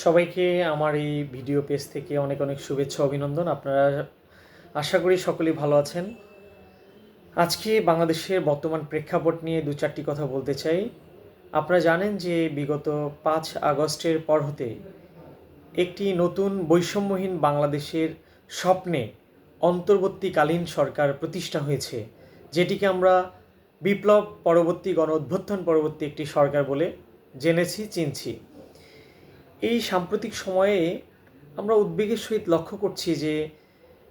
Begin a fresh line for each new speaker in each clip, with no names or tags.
সবাইকে আমার এই ভিডিও পেজ থেকে অনেক অনেক শুভেচ্ছা, অভিনন্দন। আপনারা আশা করি সকলেই ভালো আছেন। আজকে বাংলাদেশের বর্তমান প্রেক্ষাপট নিয়ে দু চারটি কথা বলতে চাই। আপনারা জানেন যে বিগত পাঁচ আগস্টের পর হতে একটি নতুন বৈষম্যহীন বাংলাদেশের স্বপ্নে অন্তর্বর্তীকালীন সরকার প্রতিষ্ঠা হয়েছে, যেটিকে আমরা বিপ্লব পরবর্তী গণ অভ্যুত্থান পরবর্তী একটি সরকার বলে জেনেছি, চিনছি। এই সাম্প্রতিক সময়ে আমরা উদ্বেগের সহিত লক্ষ্য করছি যে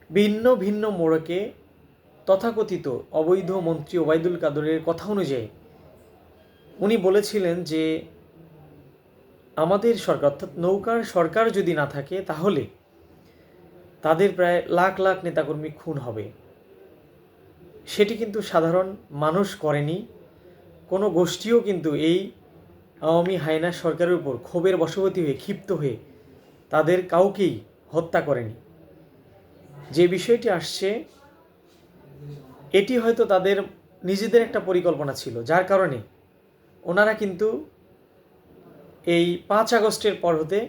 ভিন্ন ভিন্ন মোড়কে তথাকথিত অবৈধ মন্ত্রী ওবায়দুল কাদরের কথা অনুযায়ী উনি বলেছিলেন যে আমাদের সরকার অর্থাৎ নৌকার সরকার যদি না থাকে তাহলে তাদের প্রায় লাখ লাখ নেতাকর্মী খুন হবে। সেটি কিন্তু সাধারণ মানুষ করেনি। কোনো গোষ্ঠীও কিন্তু এই আওয়ামী হায়না সরকারের উপর ক্ষোভের বশবর্তী হয়ে, ক্ষিপ্ত হয়ে তাদের কাউকেই হত্যা করেনি। যে বিষয়টি আসছে, এটি হয়তো তাদের নিজেদের একটা পরিকল্পনা ছিল, যার কারণে ওনারা কিন্তু এই পাঁচ আগস্টের পর হতে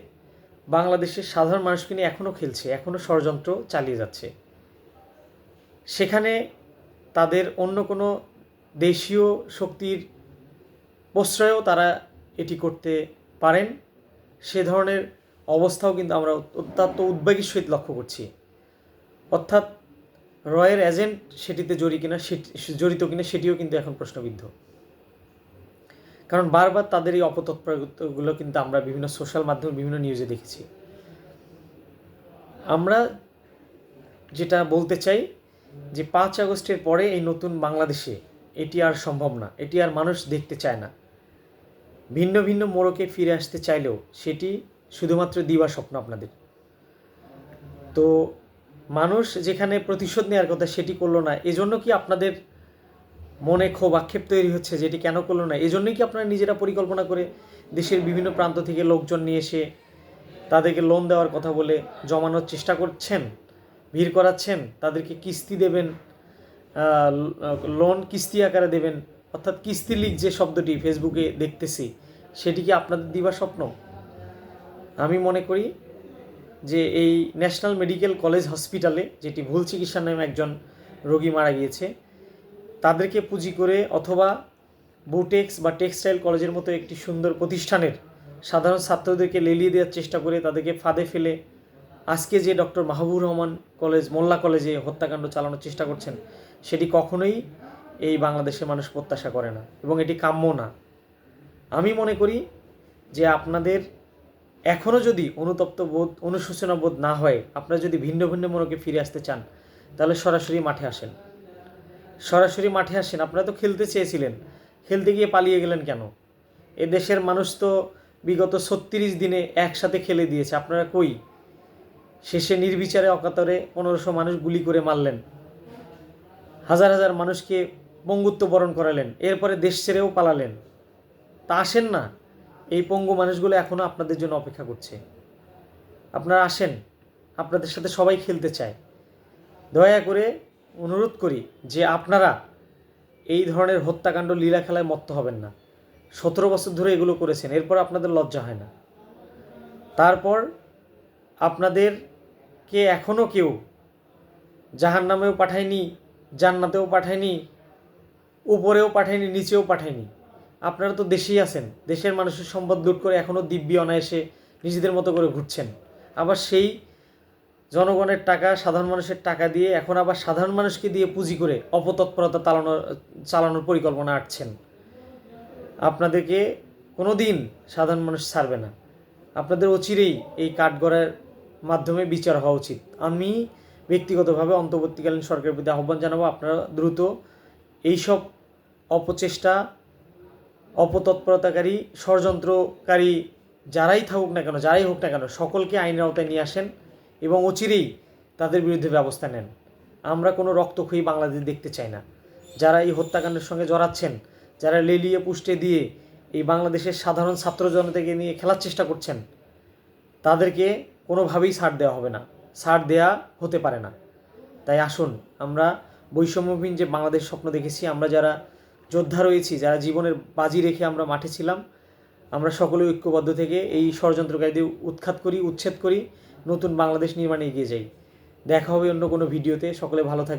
বাংলাদেশের সাধারণ মানুষকে নিয়ে এখনও খেলছে, এখনও ষড়যন্ত্র চালিয়ে যাচ্ছে। সেখানে তাদের অন্য কোনো দেশীয় শক্তির প্রশ্রয়েও তারা এটি করতে পারেন। সে ধরনের অবস্থাও কিন্তু আমরা অত্যন্ত উদ্বেগের সহিত লক্ষ্য করছি। অর্থাৎ রয়ের এজেন্ট সেটিতে জড়ি কিনা জড়িত কিনা সেটিও কিন্তু এখন প্রশ্নবিদ্ধ। কারণ বারবার তাদের এই অপতৎপরগুলো কিন্তু আমরা বিভিন্ন সোশ্যাল মাধ্যমে, বিভিন্ন নিউজে দেখেছি। আমরা যেটা বলতে চাই যে পাঁচ আগস্টের পরে এই নতুন বাংলাদেশে এটি আর সম্ভব না। এটি আর মানুষ দেখতে চায় না। ভিন্ন ভিন্ন মোড়কে ফিরে আসতে চাইলেও সেটি শুধুমাত্র দিবা স্বপ্ন আপনাদের। তো মানুষ যেখানে প্রতিশোধ নেওয়ার কথা সেটি করল না, এজন্য কি আপনাদের মনে ক্ষোভ, আক্ষেপ তৈরি হচ্ছে যেটি কেন করল না? এজন্যই কি আপনারা নিজেরা পরিকল্পনা করে দেশের বিভিন্ন প্রান্ত থেকে লোকজন নিয়ে এসে তাদেরকে লোন দেওয়ার কথা বলে জমানোর চেষ্টা করছেন? ভিড় করাচ্ছেন? তাদেরকে কিস্তি দেবেন? লোন কিস্তি আকারে দেবেন? অর্থাৎ কিস্তি লিগ যে শব্দটি ফেসবুকে দেখতেছি, সেটি কি আপনাদের দিবা স্বপ্ন? আমি মনে করি যে এই ন্যাশনাল মেডিকেল কলেজ হসপিটালে যেটি ভুল চিকিৎসার নামে একজন রোগী মারা গিয়েছে, তাদেরকে পুঁজি করে অথবা বুটেক্স বা টেক্সটাইল কলেজের মতো একটি সুন্দর প্রতিষ্ঠানের সাধারণ ছাত্রদেরকে লেলিয়ে দেওয়ার চেষ্টা করে তাদেরকে ফাঁদে ফেলে আজকে যে ডক্টর মাহবুবুর রহমান কলেজ, মোল্লা কলেজে হত্যাকাণ্ড চালানোর চেষ্টা করছেন, সেটি কখনোই এই বাংলাদেশের মানুষ প্রত্যাশা করে না এবং এটি কাম্য না। আমি মনে করি যে আপনাদের এখনও যদি অনুতপ্ত বোধ, অনুশোচনা বোধ না হয়, আপনারা যদি ভিন্ন ভিন্ন মনকে ফিরে আসতে চান, তাহলে সরাসরি মাঠে আসেন। সরাসরি মাঠে আসেন। আপনারা তো খেলতে চেয়েছিলেন। খেলতে গিয়ে পালিয়ে গেলেন কেন? এ দেশের মানুষ তো বিগত ছত্রিশ দিনে একসাথে খেলে দিয়েছে। আপনারা কই? শেষে নির্বিচারে অকাতরে পনেরোশো মানুষ গুলি করে মারলেন। হাজার হাজার মানুষকে পঙ্গুত্ব বরণ করালেন, এরপরে দেশ ছেড়েও পালালেন। তা আসেন না। এই পঙ্গু মানুষগুলো এখনও আপনাদের জন্য অপেক্ষা করছে। আপনারা আসেন, আপনাদের সাথে সবাই খেলতে চায়। দয়া করে অনুরোধ করি যে আপনারা এই ধরনের হত্যাকাণ্ড লীলা খেলায় মত্ত হবেন না। সতেরো বছর ধরে এগুলো করেছেন, এরপর আপনাদের লজ্জা হয় না। তারপর আপনাদেরকে এখনও কেউ জাহান নামেও পাঠায়নি, জান্নাতেও পাঠায়নি উপরেও পাঠায়নি, নিচেও পাঠায়নি। আপনারা তো দেশেই আছেন। দেশের মানুষের সম্পদ লুট করে এখনও দিব্যি অনায়াসে নিজেদের মতো করে ঘুরছেন। আবার সেই জনগণের টাকা, সাধারণ মানুষের টাকা দিয়ে এখন আবার সাধারণ মানুষকে দিয়ে পুঁজি করে অপতৎপরতা চালানোর চালানোর পরিকল্পনা আঁটছেন। আপনাদেরকে কোনো দিন সাধারণ মানুষ ছাড়বে না। আপনাদের অচিরেই এই কাঠগড়ার মাধ্যমে বিচার হওয়া উচিত। আমি ব্যক্তিগতভাবে অন্তর্বর্তীকালীন সরকারের প্রতি আহ্বান জানাব, আপনারা দ্রুত এইসব অপচেষ্টা, অপতৎপরতাকারী, ষড়যন্ত্রকারী যারাই থাকুক না কেন, যারাই হোক না কেন, সকলকে আইনের আওতায় নিয়ে আসেন এবং অচিরেই তাদের বিরুদ্ধে ব্যবস্থা নেন। আমরা কোনো রক্তক্ষয়ী বাংলাদেশ দেখতে চাই না। যারা এই হত্যাকাণ্ডের সঙ্গে জড়াচ্ছেন, যারা লেলিয়ে পুষ্টে দিয়ে এই বাংলাদেশের সাধারণ ছাত্র জনতাকে নিয়ে খেলার চেষ্টা করছেন, তাদেরকে কোনোভাবেই ছাড় দেওয়া হবে না। ছাড় দেয়া হতে পারে না। তাই আসুন, আমরা বৈষম্যহীন যে বাংলাদেশ স্বপ্ন দেখেছি, আমরা যারা যোদ্ধা রয়েছি, যারা জীবনের বাজি রেখে আমরা মাঠে ছিলাম। আমরা সকলে ঐক্যবদ্ধ থেকে এই ষড়যন্ত্রকারীদের উৎখাত করি, উচ্ছেদ করি, নতুন বাংলাদেশ নির্মাণে এগিয়ে যাই। দেখা হবে অন্য কোনো ভিডিওতে। সকলে ভালো থাকবে